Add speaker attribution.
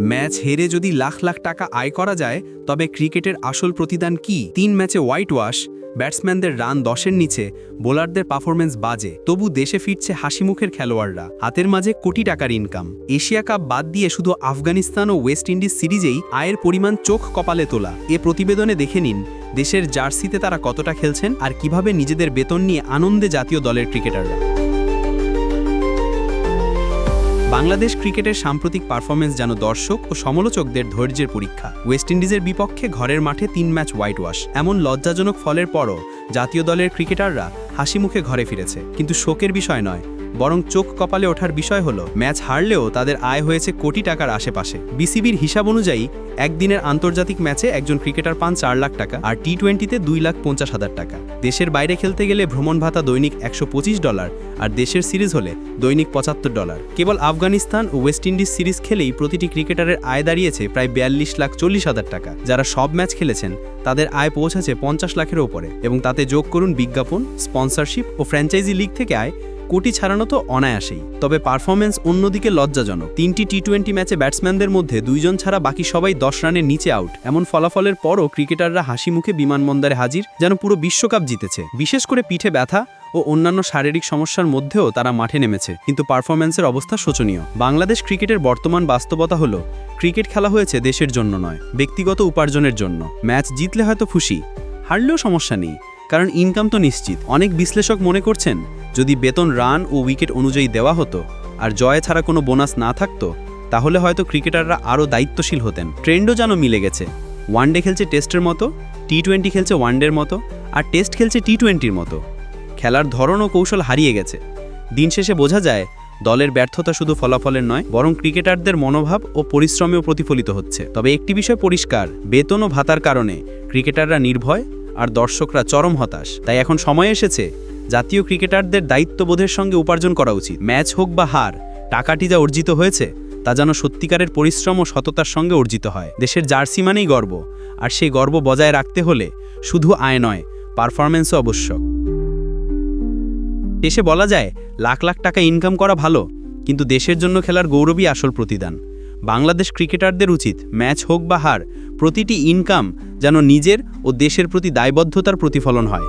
Speaker 1: Match হেরে যদি লাখ লাখ টাকা আয় করা যায়, তবে ক্রিকেটের আসল প্রতিদান কি? তিন ম্যাচে হোয়াইট ওয়াশ ব্যাটসম্যানদের রান দশের নিচে, বোলারদের পারফরমেন্স বাজে, তবু দেশে ফিরছে হাসিমুখের খেলোয়াড়রা, হাতের মাঝে কোটি টাকার ইনকাম এশিয়া কাপ বাদ দিয়ে শুধু আফগানিস্তান ও ওয়েস্ট ইন্ডিজ সিরিজেই আয়ের পরিমাণ চোখ কপালে তোলা। এ প্রতিবেদনে দেখে নিন, দেশের জার্সিতে তারা কতটা খেলছেন আর কীভাবে নিজেদের বেতন নিয়ে আনন্দে জাতীয় দলের ক্রিকেটাররা। বাংলাদেশ ক্রিকেটের সাম্প্রতিক পারফরমেন্স যেন দর্শক ও সমালোচকদের ধৈর্যের পরীক্ষা। ওয়েস্ট ইন্ডিজের বিপক্ষে ঘরের মাঠে তিন ম্যাচ হোয়াইট ওয়াশ এমন লজ্জাজনক ফলের পরও জাতীয় দলের ক্রিকেটাররা হাসি মুখে ঘরে ফিরেছে। কিন্তু শোকের বিষয় নয়, বরং চোখ কপালে ওঠার বিষয় হলো, ম্যাচ হারলেও তাদের আয় হয়েছে কোটি টাকার আশেপাশে। বিসিবির হিসাব অনুযায়ী, একদিনের আন্তর্জাতিক ম্যাচে একজন ক্রিকেটার পান চার লাখ টাকা আর টি টোয়েন্টিতে দুই লাখ পঞ্চাশ হাজার টাকা। দেশের বাইরে খেলতে গেলে ভ্রমণ ভাতা দৈনিক একশো পঁচিশ ডলার আর দেশের সিরিজ হলে দৈনিক পঁচাত্তর ডলার। কেবল আফগানিস্তান ও ওয়েস্ট ইন্ডিজ সিরিজ খেলেই প্রতিটি ক্রিকেটারের আয় দাঁড়িয়েছে প্রায় বিয়াল্লিশ লাখ চল্লিশ হাজার টাকা। যারা সব ম্যাচ খেলেছেন, তাদের আয় পৌঁছেছে পঞ্চাশ লাখের ওপরে এবং তাতে যোগ করুন বিজ্ঞাপন স্পন্সরশিপ ও ফ্র্যাঞ্চাইজি লিগ থেকে আয়, কোটি ছাড়ানো তো অনায়াসেই। তবে পারফরমেন্স অন্যদিকে লজ্জাজনক। তিনটি টি টোয়েন্টি ম্যাচে ব্যাটসম্যানদের মধ্যে দুইজন ছাড়া বাকি সবাই দশ রানের নিচে আউট এমন ফলাফলের পরও ক্রিকেটাররা হাসি মুখে বিমানবন্দরে হাজির, যেন পুরো বিশ্বকাপ জিতেছে। বিশেষ করে পিঠে ব্যথা ও অন্যান্য শারীরিক সমস্যার মধ্যেও তারা মাঠে নেমেছে। কিন্তু পারফরম্যান্সের অবস্থা শোচনীয়। বাংলাদেশ ক্রিকেটের বর্তমান বাস্তবতা হলো, ক্রিকেট খেলা হয়েছে দেশের জন্য নয়, ব্যক্তিগত উপার্জনের জন্য। ম্যাচ জিতলে হয়তো খুশি, হারলেও সমস্যা নেই। কারণ ইনকাম তো নিশ্চিত। অনেক বিশ্লেষক মনে করছেন, যদি বেতন রান ও উইকেট অনুযায়ী দেওয়া হতো আর জয় ছাড়া কোনো বোনাস না থাকতো, তাহলে হয়তো ক্রিকেটাররা আরও দায়িত্বশীল হতেন। ট্রেন্ডও যেন মিলে গেছে। ওয়ানডে খেলছে টেস্টের মতো টি টোয়েন্টি খেলছে ওয়ানডের মতো, আর টেস্ট খেলছে টি টোয়েন্টির মতো। খেলার ধরন ও কৌশল হারিয়ে গেছে। দিন শেষে বোঝা যায়, দলের ব্যর্থতা শুধু ফলাফলের নয়, বরং ক্রিকেটারদের মনোভাব ও পরিশ্রমেও প্রতিফলিত হচ্ছে। তবে একটি বিষয় পরিষ্কার, বেতন ও ভাতার কারণে ক্রিকেটাররা নির্ভয় আর দর্শকরা চরম হতাশ। তাই এখন সময় এসেছে জাতীয় ক্রিকেটারদের দায়িত্ববোধের সঙ্গে উপার্জন করা উচিত। ম্যাচ হোক বা হার, টাকাটি যা অর্জিত হয়েছে, তা যেন সত্যিকারের পরিশ্রম ও সততার সঙ্গে অর্জিত হয়। দেশের জার্সি মানেই গর্ব, আর সেই গর্ব বজায় রাখতে হলে শুধু আয় নয় পারফরমেন্সও আবশ্যক। দেশে বলা যায়, লাখ লাখ টাকা ইনকাম করা ভালো, কিন্তু দেশের জন্য খেলার গৌরবই আসল প্রতিদান। বাংলাদেশ ক্রিকেটারদের উচিত ম্যাচ হোক বা হার, প্রতিটি ইনকাম যেন নিজের ও দেশের প্রতি দায়বদ্ধতার প্রতিফলন হয়।